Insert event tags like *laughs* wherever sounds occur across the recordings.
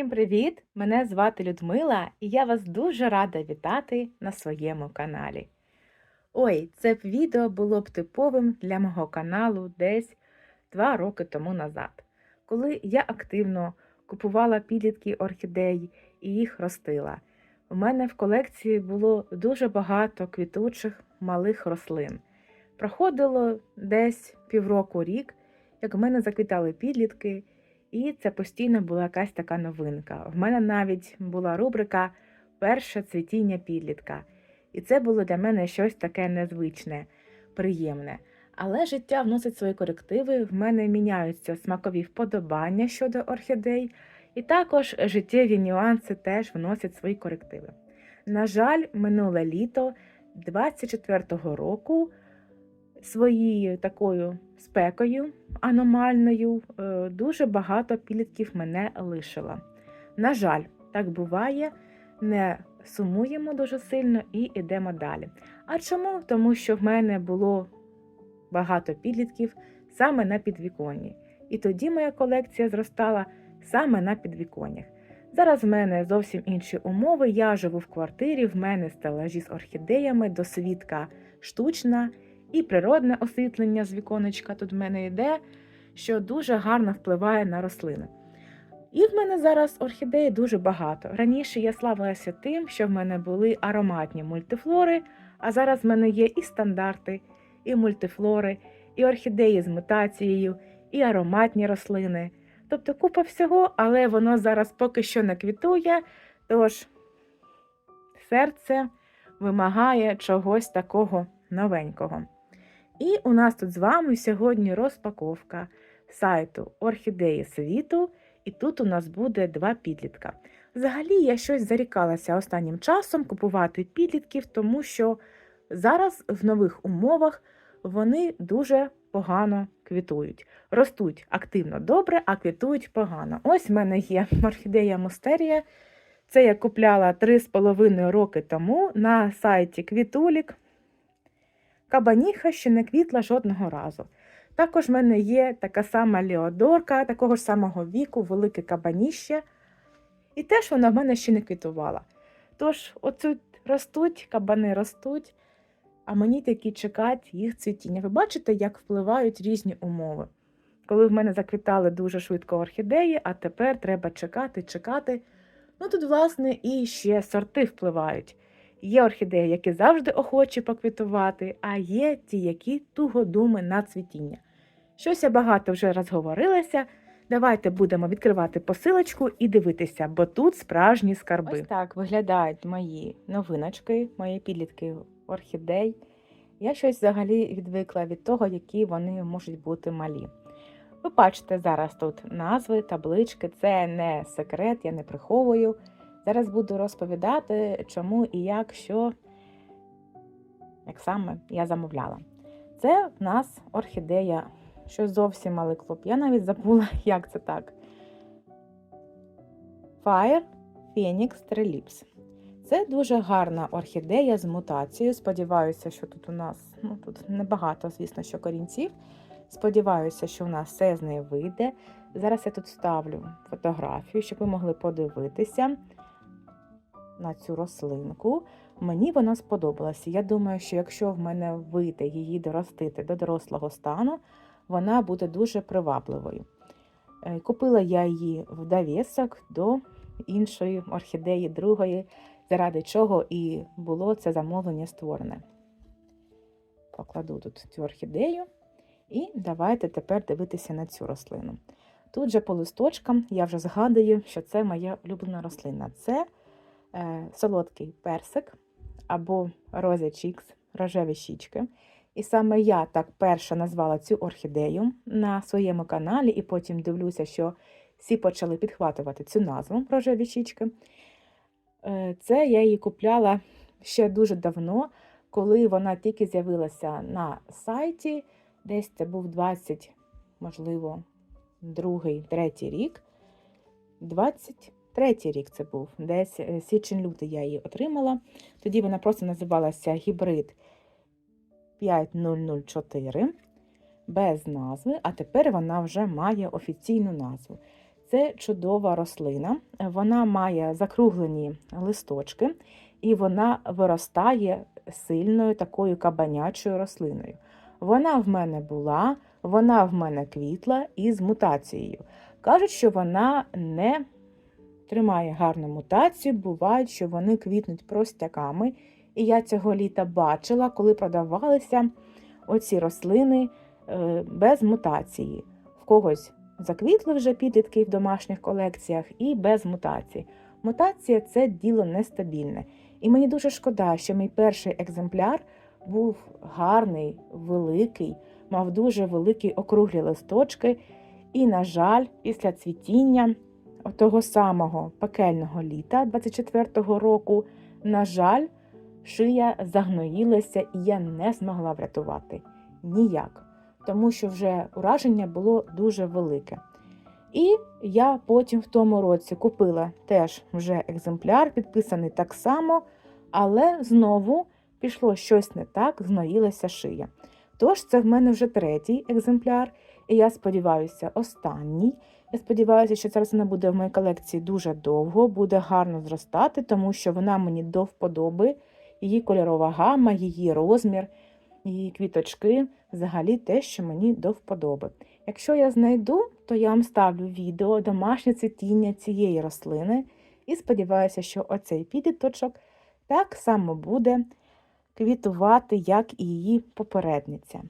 Всім привіт! Мене звати Людмила, і я вас дуже рада вітати на своєму каналі. Ой, це відео було б типовим для мого каналу десь два роки тому назад, коли я активно купувала підлітки орхідей і їх ростила. У мене в колекції було дуже багато квітучих малих рослин. Проходило десь півроку рік, як в мене заквітали підлітки. І це постійно була якась така новинка. В мене навіть була рубрика Перше цвітіння підлітка. І це було для мене щось таке незвичне, приємне. Але життя вносить свої корективи, в мене міняються смакові вподобання щодо орхідей, і також життєві нюанси теж вносять свої корективи. На жаль, минуле літо 24-го року своєю такою спекою аномальною е, дуже багато підлітків мене лишило. На жаль, так буває, не сумуємо дуже сильно і йдемо далі. А чому? Тому що в мене було багато підлітків саме на підвіконні. І тоді моя колекція зростала саме на підвіконнях. Зараз в мене зовсім інші умови. Я живу в квартирі, в мене стелажі з орхідеями, досвідка штучна і природне освітлення з віконечка тут в мене йде, що дуже гарно впливає на рослини. І в мене зараз орхідеї дуже багато. Раніше я славилася тим, що в мене були ароматні мультифлори, а зараз в мене є і стандарти, і мультифлори, і орхідеї з мутацією, і ароматні рослини. Тобто купа всього, але воно зараз поки що не квітує, тож серце вимагає чогось такого новенького. І у нас тут з вами сьогодні розпаковка сайту Орхідеї світу, і тут у нас буде два підлітка. Взагалі, я щось зарікалася останнім часом купувати підлітків, тому що зараз в нових умовах вони дуже погано квітують. Ростуть активно добре, а квітують погано. Ось в мене є *laughs* орхідея Мостерія. Це я купляла 3,5 роки тому на сайті Квітулік. Кабаніха ще не квітла жодного разу. Також в мене є така сама Леодорка, такого ж самого віку, велике кабаніще. І теж вона в мене ще не квітувала. Тож, оцю ростуть, кабани ростуть, а мені такі чекать їх цвітіння. Ви бачите, як впливають різні умови. Коли в мене заквітали дуже швидко орхідеї, а тепер треба чекати, чекати. Ну тут, власне, і ще сорти впливають. Є орхідеї, які завжди охочі поквітувати, а є ті, які тугодуми на цвітіння. Щось я багато вже розговорилася. Давайте будемо відкривати посилочку і дивитися, бо тут справжні скарби. Ось так виглядають мої новиночки, мої підлітки орхідей. Я щось взагалі відвикла від того, які вони можуть бути малі. Ви бачите зараз тут назви, таблички, це не секрет, я не приховую. Зараз буду розповідати, чому і як, що, як саме я замовляла. Це в нас орхідея, що зовсім малий клуб. Я навіть забула, *laughs* як це так. Fire Phoenix Trelips. Це дуже гарна орхідея з мутацією. Сподіваюся, що тут у нас ну, тут небагато, звісно, що корінців. Сподіваюся, що у нас все з неї вийде. Зараз я тут ставлю фотографію, щоб ви могли подивитися на цю рослинку. Мені вона сподобалася. Я думаю, що якщо в мене вийде її доростити до дорослого стану, вона буде дуже привабливою. Е, купила я її в довісок до іншої орхідеї, другої, заради чого і було це замовлення створене. Покладу тут цю орхідею. І давайте тепер дивитися на цю рослину. Тут же по листочкам я вже згадую, що це моя улюблена рослина. Це солодкий персик або роза чікс, рожеві щічки. І саме я так перша назвала цю орхідею на своєму каналі, і потім дивлюся, що всі почали підхватувати цю назву рожеві щічки. Е, це я її купляла ще дуже давно, коли вона тільки з'явилася на сайті. Десь це був 20, можливо, другий, третій рік. 23 рік це був, десь е, січень-лютий я її отримала. Тоді вона просто називалася гібрид 5004 без назви, а тепер вона вже має офіційну назву. Це чудова рослина, вона має закруглені листочки і вона виростає сильною такою кабанячою рослиною. Вона в мене була, вона в мене квітла із мутацією. Кажуть, що вона не тримає гарну мутацію, буває, що вони квітнуть простяками. І я цього літа бачила, коли продавалися оці рослини е, без мутації. В когось заквітли вже підлітки в домашніх колекціях і без мутацій. Мутація це діло нестабільне. І мені дуже шкода, що мій перший екземпляр був гарний, великий, мав дуже великі округлі листочки. І, на жаль, після цвітіння того самого пекельного літа 24-го року, на жаль, шия загноїлася, і я не змогла врятувати ніяк, тому що вже ураження було дуже велике. І я потім в тому році купила теж вже екземпляр, підписаний так само, але знову пішло щось не так, згноїлася шия. Тож це в мене вже третій екземпляр, і я сподіваюся, останній. Я сподіваюся, що ця рослина буде в моїй колекції дуже довго, буде гарно зростати, тому що вона мені до вподоби, її кольорова гама, її розмір, її квіточки взагалі те, що мені до вподоби. Якщо я знайду, то я вам ставлю відео домашнє цвітіння цієї рослини і сподіваюся, що оцей підіточок так само буде квітувати, як і її попередниця.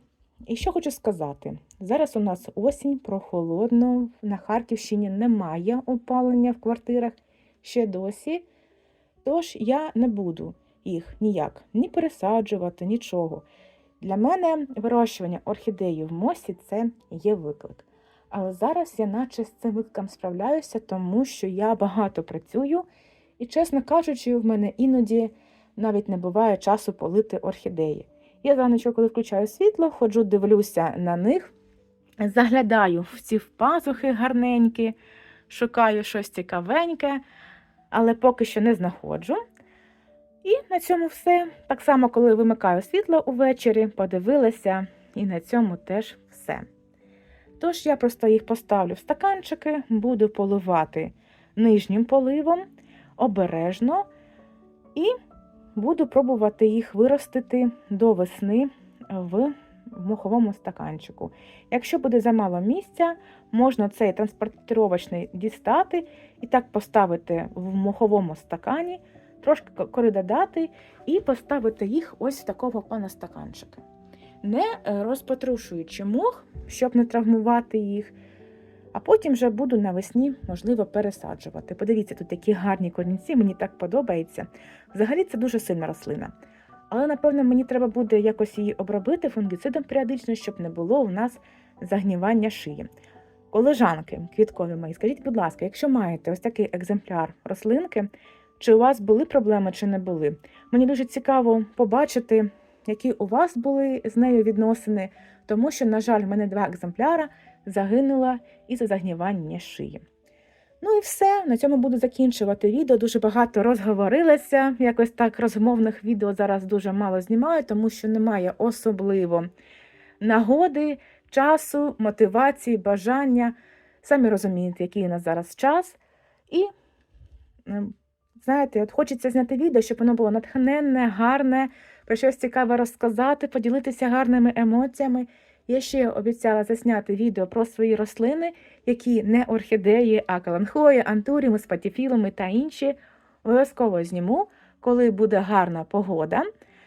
І що хочу сказати, зараз у нас осінь прохолодно, на Харківщині немає опалення в квартирах ще досі, тож я не буду їх ніяк ні пересаджувати, нічого. Для мене вирощування орхідеї в мосі це є виклик. Але зараз я наче з цим викликом справляюся, тому що я багато працюю, і, чесно кажучи, в мене іноді навіть не буває часу полити орхідеї. Я зраночку, коли включаю світло, ходжу, дивлюся на них, заглядаю в ці пазухи гарненькі, шукаю щось цікавеньке, але поки що не знаходжу. І на цьому все. Так само, коли вимикаю світло увечері, подивилася, і на цьому теж все. Тож я просто їх поставлю в стаканчики, буду поливати нижнім поливом обережно і буду пробувати їх виростити до весни в моховому стаканчику. Якщо буде замало місця, можна цей транспортировочний дістати і так поставити в моховому стакані, трошки кори додати і поставити їх ось в такого пана стаканчика. Не е, розпотрушуючи мох, щоб не травмувати їх. А потім вже буду навесні, можливо, пересаджувати. Подивіться, тут такі гарні корінці, мені так подобається. Взагалі це дуже сильна рослина. Але, напевно, мені треба буде якось її обробити фунгіцидом періодично, щоб не було у нас загнівання шиї. Колежанки квіткові мої, скажіть, будь ласка, якщо маєте ось такий екземпляр рослинки, чи у вас були проблеми, чи не були? Мені дуже цікаво побачити, які у вас були з нею відносини, тому що, на жаль, в мене два екземпляра загинула із-за загнівання шиї. Ну і все, на цьому буду закінчувати відео. Дуже багато розговорилася. Якось так розмовних відео зараз дуже мало знімаю, тому що немає особливо нагоди, часу, мотивації, бажання. Самі розумієте, який у нас зараз час. І, знаєте, от хочеться зняти відео, щоб воно було натхненне, гарне, про щось цікаве розказати, поділитися гарними емоціями. Я ще обіцяла засняти відео про свої рослини, які не орхідеї, а каланхої, антуріми, спатіфілами та інші. Обов'язково зніму, коли буде гарна погода,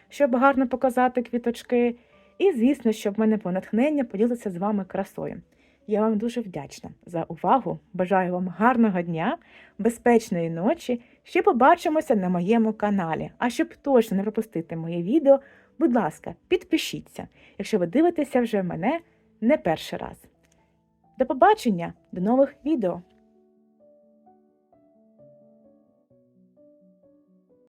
щоб гарно показати квіточки. І, звісно, щоб в мене по натхнення поділитися з вами красою. Я вам дуже вдячна за увагу. Бажаю вам гарного дня, безпечної ночі. Ще побачимося на моєму каналі. А щоб точно не пропустити моє відео, будь ласка, підпишіться, якщо ви дивитеся вже мене не перший раз. До побачення, до нових відео!